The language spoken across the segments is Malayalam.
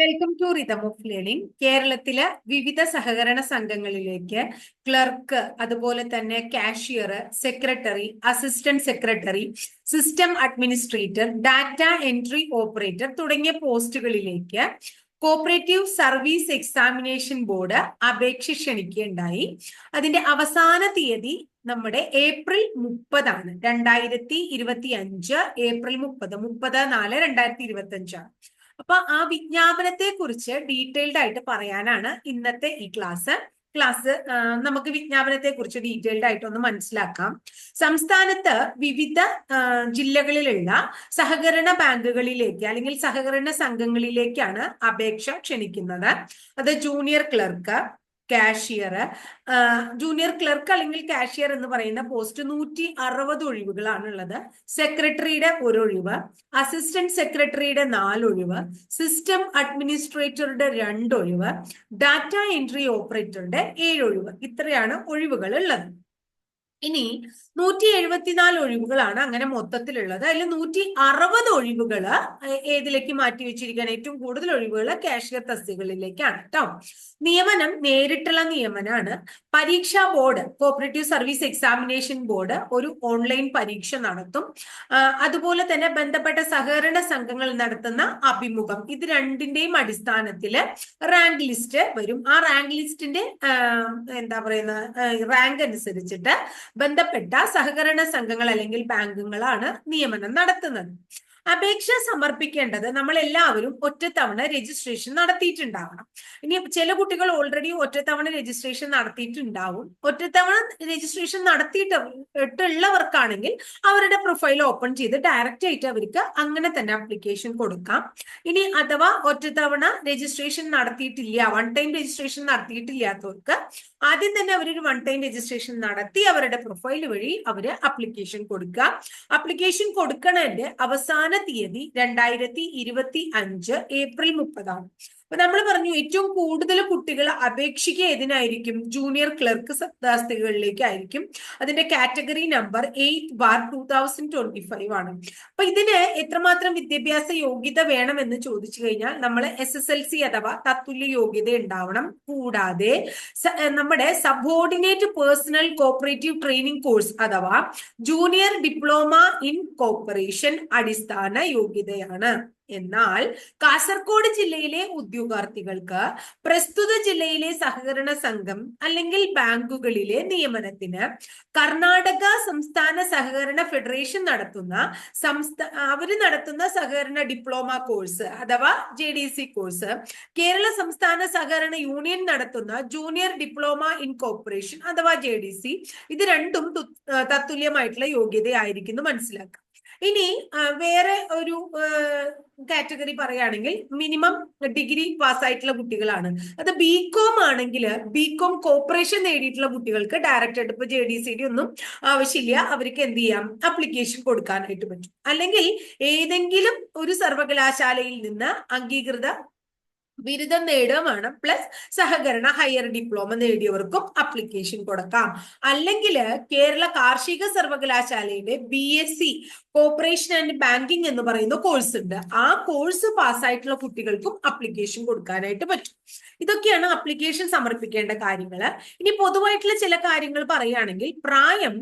Welcome to rhythm of learning കേരളത്തിലെ വിവിധ സഹകരണ സംഘങ്ങളിലേക്ക് ക്ലർക്ക് അതുപോലെ തന്നെ cashier secretary assistant secretary system administrator data entry operator തുടങ്ങിയ പോസ്റ്റുകളിലേക്ക് കോപ്പറേറ്റീവ് സർവീസ് എക്സാമിനേഷൻ ബോർഡ് അപേക്ഷ ക്ഷണിക്കുകയുണ്ടായി. അതിന്റെ അവസാന തീയതി നമ്മുടെ ഏപ്രിൽ മുപ്പതാണ്. രണ്ടായിരത്തി ഇരുപത്തി അഞ്ച് ഏപ്രിൽ മുപ്പത്. മുപ്പത് നാല് രണ്ടായിരത്തി ഇരുപത്തി അഞ്ചാണ് അപ്പൊ ആ വിജ്ഞാപനത്തെ കുറിച്ച് ഡീറ്റെയിൽഡ് ആയിട്ട് പറയാനാണ് ഇന്നത്തെ ഈ ക്ലാസ് ക്ലാസ് നമുക്ക് വിജ്ഞാപനത്തെ കുറിച്ച് ഡീറ്റെയിൽഡ് ആയിട്ട് ഒന്ന് മനസ്സിലാക്കാം. സംസ്ഥാനത്ത് വിവിധ ജില്ലകളിലുള്ള സഹകരണ ബാങ്കുകളിലേക്ക് അല്ലെങ്കിൽ സഹകരണ സംഘങ്ങളിലേക്കാണ് അപേക്ഷ ക്ഷണിക്കുന്നത്. അത് junior clerk cashier junior clerk അല്ലെങ്കിൽ കാഷ്യർ എന്ന് പറയുന്ന പോസ്റ്റ് നൂറ്റി അറുപത് ഒഴിവുകളാണുള്ളത്. സെക്രട്ടറിയുടെ ഒരു ഒഴിവ് അസിസ്റ്റന്റ് സെക്രട്ടറിയുടെ നാല് ഒഴിവ് സിസ്റ്റം അഡ്മിനിസ്ട്രേറ്ററുടെ രണ്ട് ഒഴിവ് ഡാറ്റ എൻട്രി ഓപ്പറേറ്ററുടെ ഏഴ് ഒഴിവ്. ഇത്രയാണ് ഒഴിവുകൾ ഉള്ളത് ഇനി നൂറ്റി എഴുപത്തിനാല് ഒഴിവുകളാണ് അങ്ങനെ മൊത്തത്തിലുള്ളത്. അതിൽ നൂറ്റി അറുപത് ഒഴിവുകൾ ഏതിലേക്ക് മാറ്റി വെച്ചിരിക്കുകയാണ്? ഏറ്റവും കൂടുതൽ ഒഴിവുകൾ കാഷ്യർ തസ്തികളിലേക്കാണ് കേട്ടോ. നിയമനം നേരിട്ടുള്ള നിയമനാണ്. പരീക്ഷാ board cooperative service examination board ഒരു ഓൺലൈൻ പരീക്ഷ നടത്തും. അതുപോലെ തന്നെ ബന്ധപ്പെട്ട സഹകരണ സംഘങ്ങൾ നടത്തുന്ന അഭിമുഖം. ഇത് രണ്ടിന്റെയും അടിസ്ഥാനത്തിൽ റാങ്ക് ലിസ്റ്റ് വരും. ആ റാങ്ക് ലിസ്റ്റിന്റെ എന്താ പറയുന്ന റാങ്ക് അനുസരിച്ചിട്ട് ബന്ധപ്പെട്ട സഹകരണ സംഘങ്ങൾ അല്ലെങ്കിൽ ബാങ്കുകളാണ് നിയമനം നടത്തുന്നത്. അപേക്ഷ സമർപ്പിക്കേണ്ടത് നമ്മൾ എല്ലാവരും ഒറ്റത്തവണ രജിസ്ട്രേഷൻ നടത്തിയിട്ടുണ്ടാവണം. ഇനി ചില കുട്ടികൾ ഓൾറെഡി ഒറ്റത്തവണ രജിസ്ട്രേഷൻ നടത്തിയിട്ടുണ്ടാവും. ഒറ്റത്തവണ രജിസ്ട്രേഷൻ നടത്തിയിട്ടുള്ളവർക്കാണെങ്കിൽ അവരുടെ പ്രൊഫൈൽ ഓപ്പൺ ചെയ്ത് ഡയറക്റ്റ് ആയിട്ട് അവർക്ക് അങ്ങനെ തന്നെ അപ്ലിക്കേഷൻ കൊടുക്കാം. ഇനി അഥവാ ഒറ്റത്തവണ രജിസ്ട്രേഷൻ നടത്തിയിട്ടില്ല വൺ ടൈം രജിസ്ട്രേഷൻ നടത്തിയിട്ടില്ലാത്തവർക്ക് ആദ്യം തന്നെ അവരൊരു വൺ ടൈം രജിസ്ട്രേഷൻ നടത്തി അവരുടെ പ്രൊഫൈൽ വഴി അവർ അപ്ലിക്കേഷൻ കൊടുക്കുക. അപ്ലിക്കേഷൻ കൊടുക്കണതിന്റെ അവസാന തീയതി രണ്ടായിരത്തി ഇരുപത്തി അഞ്ച് ഏപ്രിൽ മുപ്പതാണ്. അപ്പൊ നമ്മൾ പറഞ്ഞു ഏറ്റവും കൂടുതൽ കുട്ടികൾ അപേക്ഷിക്കുക ഏതിനായിരിക്കും? ജൂനിയർ ക്ലർക്ക് തസ്തികകളിലേക്കായിരിക്കും അതിന്റെ category number eight bar two thousand twenty five ആണ്. അപ്പൊ ഇതിന് എത്രമാത്രം വിദ്യാഭ്യാസ യോഗ്യത വേണമെന്ന് ചോദിച്ചു കഴിഞ്ഞാൽ നമ്മൾ എസ് എസ് എൽ സി അഥവാ തത്തുല്യ യോഗ്യത ഉണ്ടാവണം. കൂടാതെ നമ്മുടെ subordinate personnel cooperative training course അഥവാ ജൂനിയർ ഡിപ്ലോമ ഇൻ കോപ്പറേഷൻ അടിസ്ഥാന യോഗ്യതയാണ്. എന്നാൽ കാസർഗോഡ് ജില്ലയിലെ ഉദ്യോഗാർത്ഥികൾക്ക് പ്രസ്തുത ജില്ലയിലെ സഹകരണ സംഘം അല്ലെങ്കിൽ ബാങ്കുകളിലെ നിയമനത്തിന് കർണാടക സംസ്ഥാന സഹകരണ ഫെഡറേഷൻ നടത്തുന്ന അവർ നടത്തുന്ന സഹകരണ ഡിപ്ലോമ കോഴ്സ് അഥവാ J D C course Kerala സംസ്ഥാന സഹകരണ യൂണിയൻ നടത്തുന്ന ജൂനിയർ ഡിപ്ലോമ ഇൻ കോർപ്പറേഷൻ അഥവാ ജെ ഡി സി. ഇത് രണ്ടും തത്തുല്യമായിട്ടുള്ള യോഗ്യതയായിരിക്കുന്നു മനസ്സിലാക്കാം ഇനി വേറെ ഒരു കാറ്റഗറി പറയുകയാണെങ്കിൽ മിനിമം ഡിഗ്രി പാസ്സായിട്ടുള്ള കുട്ടികളാണ്. അത് ബി കോം ആണെങ്കിൽ ബി കോം കോപ്പറേഷൻ നേടിയിട്ടുള്ള കുട്ടികൾക്ക് ഡയറക്റ്റ് ആയിട്ട് ഇപ്പൊ ജെ ഡി സി ഡി ഒന്നും ആവശ്യമില്ല. അവർക്ക് എന്ത് ചെയ്യാം? അപ്ലിക്കേഷൻ കൊടുക്കാനായിട്ട് പറ്റും. അല്ലെങ്കിൽ ഏതെങ്കിലും ഒരു സർവകലാശാലയിൽ നിന്ന് അംഗീകൃത ബിരുദം നേടുക വേണം. പ്ലസ് സഹകരണ ഹയർ ഡിപ്ലോമ നേടിയവർക്കും അപ്ലിക്കേഷൻ കൊടുക്കാം. അല്ലെങ്കിൽ കേരള കാർഷിക സർവകലാശാലയുടെ B S C cooperation and banking എന്ന് പറയുന്ന കോഴ്സ് ഉണ്ട്. ആ കോഴ്സ് പാസ്സായിട്ടുള്ള കുട്ടികൾക്കും അപ്ലിക്കേഷൻ കൊടുക്കാനായിട്ട് പറ്റും. ഇതൊക്കെയാണ് അപ്ലിക്കേഷൻ സമർപ്പിക്കേണ്ട കാര്യങ്ങൾ ഇനി പൊതുവായിട്ടുള്ള ചില കാര്യങ്ങൾ പറയുകയാണെങ്കിൽ പ്രായം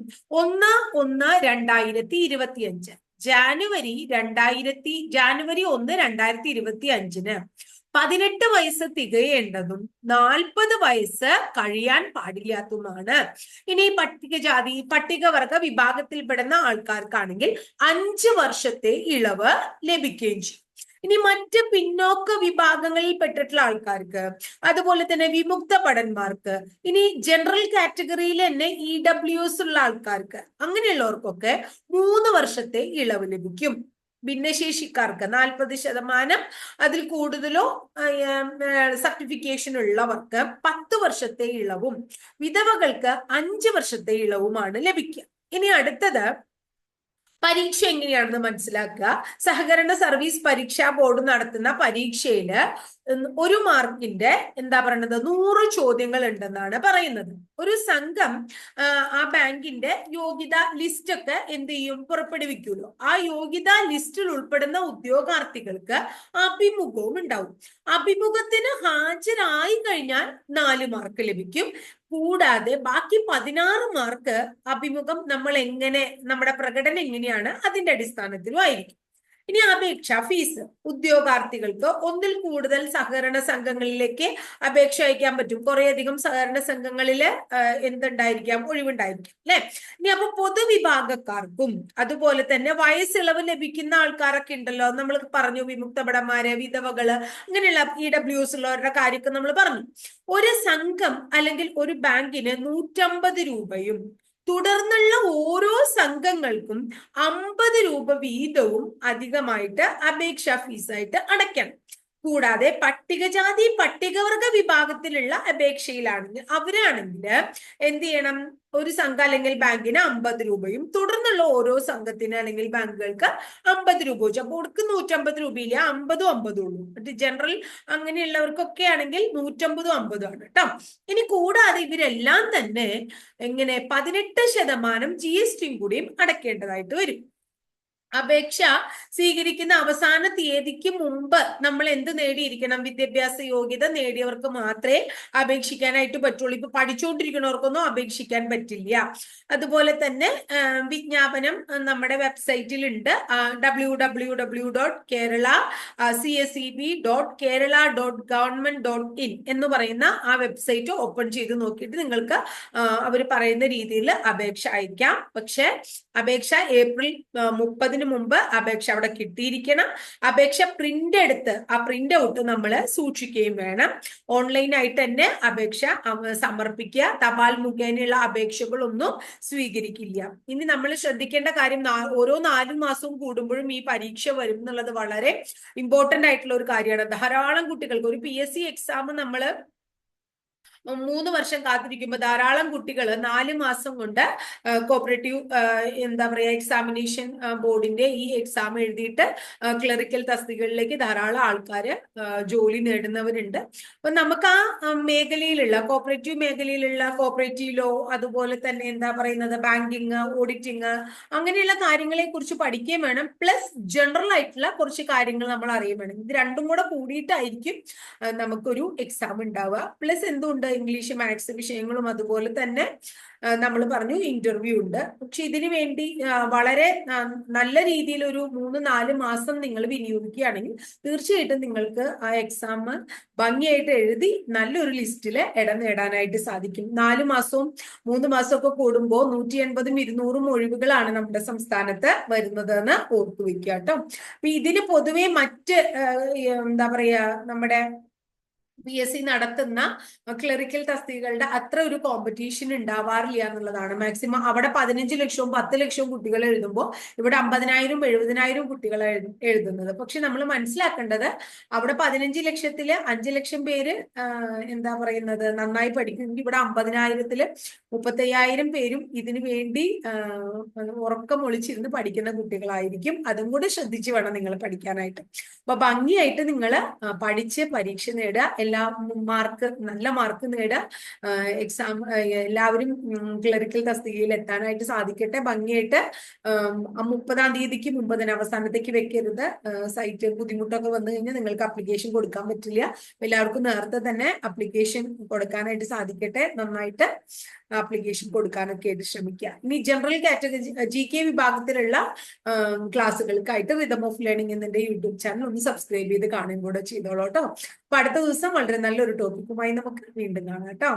ഒന്ന് ഒന്ന് രണ്ടായിരത്തി ഇരുപത്തി അഞ്ച് ജാനുവരി രണ്ടായിരത്തി ജാനുവരി ഒന്ന് രണ്ടായിരത്തി ഇരുപത്തി അഞ്ചിന് പതിനെട്ട് വയസ്സ് തികയേണ്ടതും നാൽപ്പത് വയസ്സ് കഴിയാൻ പാടില്ലാത്തതുമാണ്. ഇനി പട്ടികജാതി പട്ടികവർഗ വിഭാഗത്തിൽപ്പെടുന്ന ആൾക്കാർക്കാണെങ്കിൽ അഞ്ച് വർഷത്തെ ഇളവ് ലഭിക്കുകയും ചെയ്യും. ഇനി മറ്റ് പിന്നോക്ക വിഭാഗങ്ങളിൽ പെട്ടിട്ടുള്ള ആൾക്കാർക്ക് അതുപോലെ തന്നെ വിമുക്ത ഭടന്മാർക്ക് ഇനി ജനറൽ കാറ്റഗറിയിൽ തന്നെ ഇ ഡബ്ല്യു എസ് ഉള്ള ആൾക്കാർക്ക് അങ്ങനെയുള്ളവർക്കൊക്കെ മൂന്ന് വർഷത്തെ ഇളവ് ലഭിക്കും. ഭിന്നശേഷിക്കാർക്ക് നാൽപ്പത് ശതമാനം അതിൽ കൂടുതലോ സർട്ടിഫിക്കേഷൻ ഉള്ളവർക്ക് പത്ത് വർഷത്തെ ഇളവും വിധവകൾക്ക് അഞ്ച് വർഷത്തെ ഇളവുമാണ് ലഭിക്കുക. ഇനി അടുത്തത് പരീക്ഷ എങ്ങനെയാണെന്ന് മനസ്സിലാക്കുക. സഹകരണ സർവീസ് പരീക്ഷാ ബോർഡ് നടത്തുന്ന പരീക്ഷയിൽ ഒരു മാർക്കിന്റെ എന്താ പറയുന്നത് നൂറ് ചോദ്യങ്ങൾ ഉണ്ടെന്നാണ് പറയുന്നത്. ഒരു സംഘം ആ, ബാങ്കിന്റെ യോഗ്യത ലിസ്റ്റ് ഒക്കെ എന്ത് ചെയ്യും? പുറപ്പെടുവിക്കുമല്ലോ. ആ യോഗ്യത ലിസ്റ്റിൽ ഉൾപ്പെടുന്ന ഉദ്യോഗാർത്ഥികൾക്ക് അഭിമുഖവും ഉണ്ടാവും. അഭിമുഖത്തിന് ഹാജരായി കഴിഞ്ഞാൽ നാല് മാർക്ക് ലഭിക്കും. കൂടാതെ ബാക്കി പതിനാറ് മാർക്ക് അഭിമുഖം നമ്മൾ എങ്ങനെ നമ്മുടെ പ്രകടനം എങ്ങനെയാണ് അതിന്റെ അടിസ്ഥാനത്തിലും ആയിരിക്കും. ഇനി അപേക്ഷ ഫീസ് ഉദ്യോഗാർത്ഥികൾക്ക് ഒന്നിൽ കൂടുതൽ സഹകരണ സംഘങ്ങളിലേക്ക് അപേക്ഷ അയക്കാൻ പറ്റും. കുറേയധികം സഹകരണ സംഘങ്ങളിൽ എന്തുണ്ടായിരിക്കാം? ഒഴിവുണ്ടായിരിക്കാം അല്ലെ? ഇനി അപ്പൊ പൊതുവിഭാഗക്കാർക്കും അതുപോലെ തന്നെ വയസ്സിളവ് ലഭിക്കുന്ന ആൾക്കാരൊക്കെ ഉണ്ടല്ലോ. നമ്മൾ പറഞ്ഞു വിമുക്തഭടന്മാര് വിധവകൾ അങ്ങനെയുള്ള ഇ ഡബ്ല്യു എസ് ഉള്ളവരുടെ കാര്യമൊക്കെ നമ്മൾ പറഞ്ഞു. ഒരു സംഘം അല്ലെങ്കിൽ ഒരു ബാങ്കിന് നൂറ്റമ്പത് രൂപയും തുടർന്നുള്ള ഓരോ സംഘങ്ങൾക്കും അമ്പത് രൂപ വീതവും അധികമായിട്ട് അപേക്ഷാ ഫീസായിട്ട് അടയ്ക്കണം. കൂടാതെ പട്ടികജാതി പട്ടികവർഗ വിഭാഗത്തിലുള്ള അപേക്ഷയിലാണെങ്കിൽ അവരാണെങ്കിൽ എന്ത് ചെയ്യണം? ഒരു സംഘം അല്ലെങ്കിൽ ബാങ്കിന് അമ്പത് രൂപയും തുടർന്നുള്ള ഓരോ സംഘത്തിന് അല്ലെങ്കിൽ ബാങ്കുകൾക്ക് അമ്പത് രൂപ വെച്ചു. അപ്പൊ അവർക്ക് നൂറ്റമ്പത് രൂപയില്ല? അമ്പതും അമ്പതും ഉള്ളൂ. മറ്റേ ജനറൽ അങ്ങനെയുള്ളവർക്കൊക്കെ ആണെങ്കിൽ നൂറ്റമ്പതും അമ്പതും ആണ് കേട്ടോ ഇനി കൂടാതെ ഇവരെല്ലാം തന്നെ എങ്ങനെ? പതിനെട്ട് ശതമാനം ജി എസ് ടിയും കൂടിയും അടക്കേണ്ടതായിട്ട് വരും. അപേക്ഷ സ്വീകരിക്കുന്ന അവസാന തീയതിക്ക് മുമ്പ് നമ്മൾ എന്ത് നേടിയിരിക്കണം? വിദ്യാഭ്യാസ യോഗ്യത നേടിയവർക്ക് മാത്രമേ അപേക്ഷിക്കാനായിട്ട് പറ്റുള്ളൂ. ഇപ്പൊ പഠിച്ചുകൊണ്ടിരിക്കുന്നവർക്കൊന്നും അപേക്ഷിക്കാൻ പറ്റില്ല. അതുപോലെ തന്നെ വിജ്ഞാപനം നമ്മുടെ വെബ്സൈറ്റിൽ ഉണ്ട് W W W dot Kerala C S E B dot Kerala dot government dot in എന്ന് പറയുന്ന ആ വെബ്സൈറ്റ് ഓപ്പൺ ചെയ്ത് നോക്കിയിട്ട് നിങ്ങൾക്ക് അവർ പറയുന്ന രീതിയിൽ അപേക്ഷ അയക്കാം. പക്ഷെ അപേക്ഷ ഏപ്രിൽ ആ, മുപ്പതിന് മുമ്പ് അപേക്ഷ അവിടെ കിട്ടിയിരിക്കണം. അപേക്ഷ പ്രിന്റ് എടുത്ത് ആ പ്രിന്റ് ഔട്ട് നമ്മൾ സൂക്ഷിക്കുകയും വേണം. ഓൺലൈനായിട്ട് തന്നെ അപേക്ഷ സമർപ്പിക്കുക. തപാൽ മുഖേനയുള്ള അപേക്ഷകളൊന്നും സ്വീകരിക്കില്ല. ഇനി നമ്മൾ ശ്രദ്ധിക്കേണ്ട കാര്യം ഓരോ നാലു മാസവും കൂടുമ്പോഴും ഈ പരീക്ഷ വരും എന്നുള്ളത് വളരെ ഇമ്പോർട്ടന്റ് ആയിട്ടുള്ള ഒരു കാര്യമാണ്. ധാരാളം കുട്ടികൾക്ക് ഒരു പി എസ് സി എക്സാം നമ്മൾ മൂന്ന് വർഷം കാത്തിരിക്കുമ്പോൾ ധാരാളം കുട്ടികൾ നാല് മാസം കൊണ്ട് കോപ്പറേറ്റീവ് എന്താ പറയുക എക്സാമിനേഷൻ ബോർഡിന്റെ ഈ എക്സാം എഴുതിയിട്ട് ക്ലറിക്കൽ തസ്തികകളിലേക്ക് ധാരാളം ആൾക്കാർ ജോലി നേടുന്നവരുണ്ട്. അപ്പൊ നമുക്ക് ആ മേഖലയിലുള്ള കോപ്പറേറ്റീവ് മേഖലയിലുള്ള കോപ്പറേറ്റീവ് ലോ അതുപോലെ തന്നെ എന്താ പറയുന്നത് ബാങ്കിങ് ഓഡിറ്റിങ് അങ്ങനെയുള്ള കാര്യങ്ങളെ കുറിച്ച് പഠിക്കുകയും വേണം. പ്ലസ് ജനറൽ ആയിട്ടുള്ള കുറച്ച് കാര്യങ്ങൾ നമ്മൾ അറിയുകയും വേണം. ഇത് രണ്ടും കൂടെ കൂടിയിട്ടായിരിക്കും നമുക്കൊരു എക്സാം ഉണ്ടാവുക. പ്ലസ് എന്തുണ്ട് ഇംഗ്ലീഷ് മാത്സ് വിഷയങ്ങളും അതുപോലെ തന്നെ നമ്മൾ പറഞ്ഞു ഇന്റർവ്യൂ ഉണ്ട്. പക്ഷെ ഇതിനു വേണ്ടി വളരെ നല്ല രീതിയിൽ ഒരു മൂന്ന് നാല് മാസം നിങ്ങൾ വിനിയോഗിക്കുകയാണെങ്കിൽ തീർച്ചയായിട്ടും നിങ്ങൾക്ക് ആ എക്സാം ഭംഗിയായിട്ട് എഴുതി നല്ലൊരു ലിസ്റ്റിൽ ഇടം നേടാനായിട്ട് സാധിക്കും. നാല് മാസവും മൂന്ന് മാസവും ഒക്കെ കൂടുമ്പോൾ നൂറ്റി എൺപതും ഇരുന്നൂറും ഒഴിവുകളാണ് നമ്മുടെ സംസ്ഥാനത്ത് വരുന്നത് എന്ന് ഓർത്തു കേട്ടോ. അപ്പൊ ഇതിന് പൊതുവെ മറ്റ് എന്താ പറയാ നമ്മുടെ പി എസ് സി നടത്തുന്ന ക്ലറിക്കൽ തസ്തികകളുടെ അത്ര ഒരു കോമ്പറ്റീഷൻ ഉണ്ടാവാറില്ല എന്നുള്ളതാണ്. മാക്സിമം അവിടെ പതിനഞ്ച് ലക്ഷവും പത്ത് ലക്ഷവും കുട്ടികൾ എഴുതുമ്പോൾ ഇവിടെ അമ്പതിനായിരം എഴുപതിനായിരം കുട്ടികൾ എഴുതു- എഴുതുന്നത്. പക്ഷെ നമ്മൾ മനസ്സിലാക്കേണ്ടത് അവിടെ പതിനഞ്ച് ലക്ഷത്തിൽ അഞ്ച് ലക്ഷം പേര് എന്താ പറയുന്നത് നന്നായി പഠിക്കുമെങ്കിൽ ഇവിടെ അമ്പതിനായിരത്തിൽ മുപ്പത്തയ്യായിരം പേരും ഇതിനു വേണ്ടി ഉറക്കം ഒളിച്ചിരുന്ന് പഠിക്കുന്ന കുട്ടികളായിരിക്കും. അതും കൂടെ ശ്രദ്ധിച്ചു വേണം നിങ്ങൾ പഠിക്കാനായിട്ട്. അപ്പൊ ഭംഗിയായിട്ട് നിങ്ങൾ പഠിച്ച് പരീക്ഷ നേടുക. എല്ലാ മാർക്ക് നല്ല മാർക്ക് നേടുക എക്സാം എല്ലാവരും ക്ലറിക്കൽ തസ്തികയിൽ എത്താനായിട്ട് സാധിക്കട്ടെ. ഭംഗിയായിട്ട് മുപ്പതാം തീയതിക്ക് മുമ്പ് തന്നെ അവസാനത്തേക്ക് വെക്കരുത്. സൈറ്റ് ബുദ്ധിമുട്ടൊക്കെ വന്നു കഴിഞ്ഞാൽ നിങ്ങൾക്ക് അപ്ലിക്കേഷൻ കൊടുക്കാൻ പറ്റില്ല. എല്ലാവർക്കും നേരത്തെ തന്നെ അപ്ലിക്കേഷൻ കൊടുക്കാനായിട്ട് സാധിക്കട്ടെ. നന്നായിട്ട് ആപ്ലിക്കേഷൻ കൊടുക്കാനൊക്കെ ആയിട്ട് ശ്രമിക്കുക. ഇനി ജനറൽ കാറ്റഗറി ജി കെ വിഭാഗത്തിലുള്ള ക്ലാസ്സുകൾക്കായിട്ട് റിതം ഓഫ് ലേണിംഗ് എന്നിന്റെ യൂട്യൂബ് ചാനൽ ഒന്ന് സബ്സ്ക്രൈബ് ചെയ്ത് കാണുകയും കൂടെ ചെയ്തോളൂ കേട്ടോ. അപ്പൊ അടുത്ത ദിവസം വളരെ നല്ലൊരു ടോപ്പിക്കുമായി നമുക്ക് വീണ്ടും കാണാം കേട്ടോ.